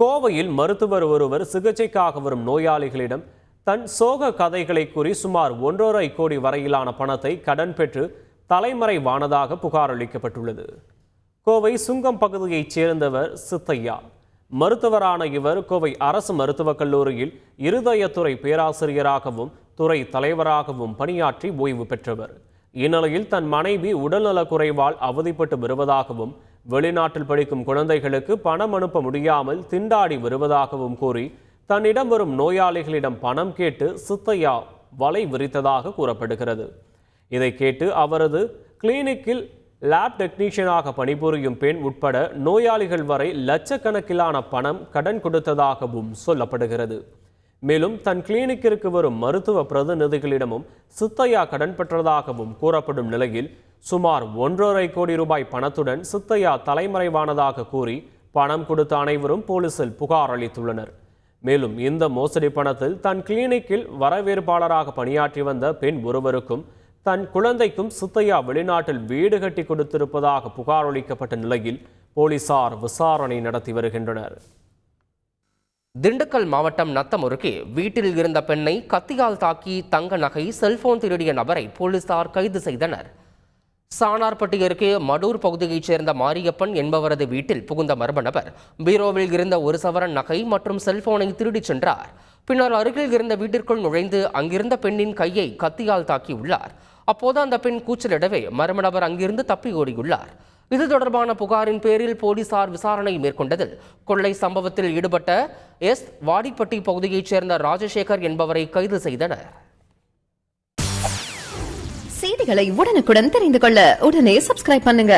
கோவையில் மருத்துவர் ஒருவர் சிகிச்சைக்காக வரும் நோயாளிகளிடம் தன் சோக கதைகளை கூறி சுமார் ஒன்றரை கோடி வரையிலான பணத்தை கடன் பெற்று தலைமறைவானதாக புகார் அளிக்கப்பட்டுள்ளது. கோவை சுங்கம் பகுதியைச் சேர்ந்தவர் சித்தையா. மருத்துவரான இவர் கோவை அரசு மருத்துவக் கல்லூரியில் இருதயத்துறை பேராசிரியராகவும் துறை தலைவராகவும் பணியாற்றி ஓய்வு பெற்றவர். இந்நிலையில் தன் மனைவி உடல்நலக் குறைவால் அவதிப்பட்டு வருவதாகவும் வெளிநாட்டில் படிக்கும் குழந்தைகளுக்கு பணம் அனுப்ப முடியாமல் திண்டாடி வருவதாகவும் கூறி தன்னிடம் வரும் நோயாளிகளிடம் பணம் கேட்டு சித்தையா வலை விரித்ததாக கூறப்படுகிறது. இதை கேட்டு அவரது கிளினிக்கில் லேப் டெக்னீஷியனாக பணிபுரியும் பெண் உட்பட நோயாளிகள் வரை லட்சக்கணக்கிலான பணம் கடன் கொடுத்ததாகவும் சொல்லப்படுகிறது. மேலும் தன் கிளினிக்கிற்கு வரும் மருத்துவ பிரதிநிதிகளிடமும் சித்தையா கடன் பெற்றதாகவும் கூறப்படும் நிலையில் சுமார் ஒன்றரை கோடி ரூபாய் பணத்துடன் சித்தையா தலைமறைவானதாக கூறி பணம் கொடுத்த அனைவரும் போலீசில் புகார் அளித்துள்ளனர். மேலும் இந்த மோசடி பணத்தில் தன் கிளினிக்கில் வரவேற்பாளராக பணியாற்றி வந்த பெண் ஒருவருக்கும் தன் குழந்தைக்கும் சித்தையா வெளிநாட்டில் வீடு கட்டி கொடுத்திருப்பதாக புகார் அளிக்கப்பட்ட நிலையில் போலீசார் விசாரணை நடத்தி வருகின்றனர். திண்டுக்கல் மாவட்டம் நத்தமுருகே வீட்டில் இருந்த பெண்ணை கத்தியால் தாக்கி தங்க நகை செல்போன் திருடிய நபரை போலீசார் கைது செய்தனர். சானார்பட்டி அருகே மடூர் பகுதியைச் சேர்ந்த மாரியப்பன் என்பவரது வீட்டில் புகுந்த மர்ம நபர் பீரோவில் இருந்த ஒரு சவரன் நகை மற்றும் செல்போனை திருடிச் சென்றார். பின்னர் அருகில் இருந்த வீட்டிற்குள் நுழைந்து அங்கிருந்த பெண்ணின் கையை கத்தியால் தாக்கியுள்ளார். அப்போது அந்த பெண் கூச்சலிடவே மர்ம நபர் அங்கிருந்து தப்பி ஓடியுள்ளார் இது தொடர்பான புகாரின் பேரில் போலீசார் விசாரணை மேற்கொண்டதில் கொள்ளை சம்பவத்தில் ஈடுபட்ட எஸ். வாடிப்பட்டி பகுதியைச் சேர்ந்த ராஜசேகர் என்பவரை கைது செய்தனர். செய்திகளை உடனுக்குடன் தெரிந்து கொள்ள உடனே சப்ஸ்கிரைப் பண்ணுங்க.